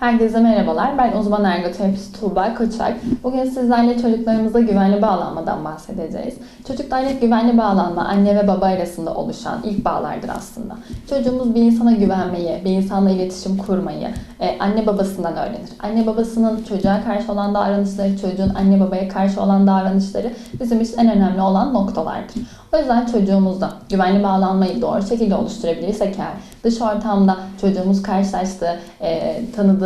Herkese merhabalar. Ben uzman ergoterapist Tuğba Koçak. Bugün sizlerle çocuklarımıza güvenli bağlanmadan bahsedeceğiz. Çocuklarla güvenli bağlanma anne ve baba arasında oluşan ilk bağlardır aslında. Çocuğumuz bir insana güvenmeyi, bir insanla iletişim kurmayı e, anne babasından öğrenir. Anne babasının çocuğa karşı olan davranışları, çocuğun anne babaya karşı olan davranışları bizim için en önemli olan noktalardır. O yüzden çocuğumuzda güvenli bağlanmayı doğru şekilde oluşturabilirsek eğer dış ortamda çocuğumuz karşılaştığı, e,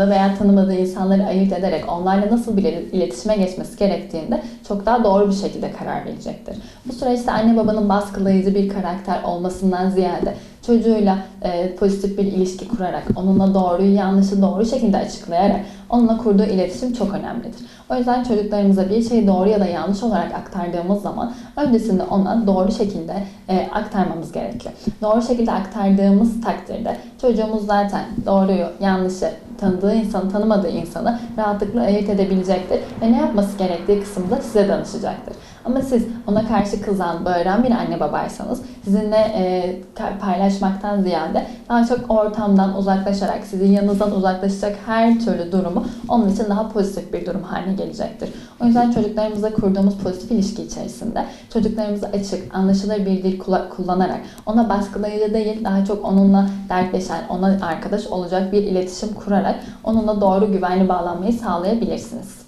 tanıdığı veya tanımadığı insanları ayırt ederek onlarla nasıl bir iletişime geçmesi gerektiğinde çok daha doğru bir şekilde karar verecektir. Bu süreçte anne babanın baskılayıcı bir karakter olmasından ziyade çocuğuyla e, pozitif bir ilişki kurarak, onunla doğruyu yanlışı doğru şekilde açıklayarak onunla kurduğu iletişim çok önemlidir. O yüzden çocuklarımıza bir şeyi doğru ya da yanlış olarak aktardığımız zaman öncesinde ona doğru şekilde e, aktarmamız gerekiyor. Doğru şekilde aktardığımız takdirde çocuğumuz zaten doğruyu, yanlışı, tanıdığı insanı, tanımadığı insanı rahatlıkla ayırt edebilecektir ve ne yapması gerektiği kısımda size danışacaktır. Ama siz ona karşı kızan, bağıran bir anne babaysanız sizinle e, paylaşmaktan ziyade daha çok ortamdan uzaklaşarak, sizin yanınızdan uzaklaşacak her türlü durumu onun için daha pozitif bir durum haline gelecektir. O yüzden çocuklarımızla kurduğumuz pozitif ilişki içerisinde çocuklarımıza açık, anlaşılır bir dil kullanarak ona baskılayıcı değil, daha çok onunla dertleşen, ona arkadaş olacak bir iletişim kurarak onunla doğru güvenli bağlanmayı sağlayabilirsiniz.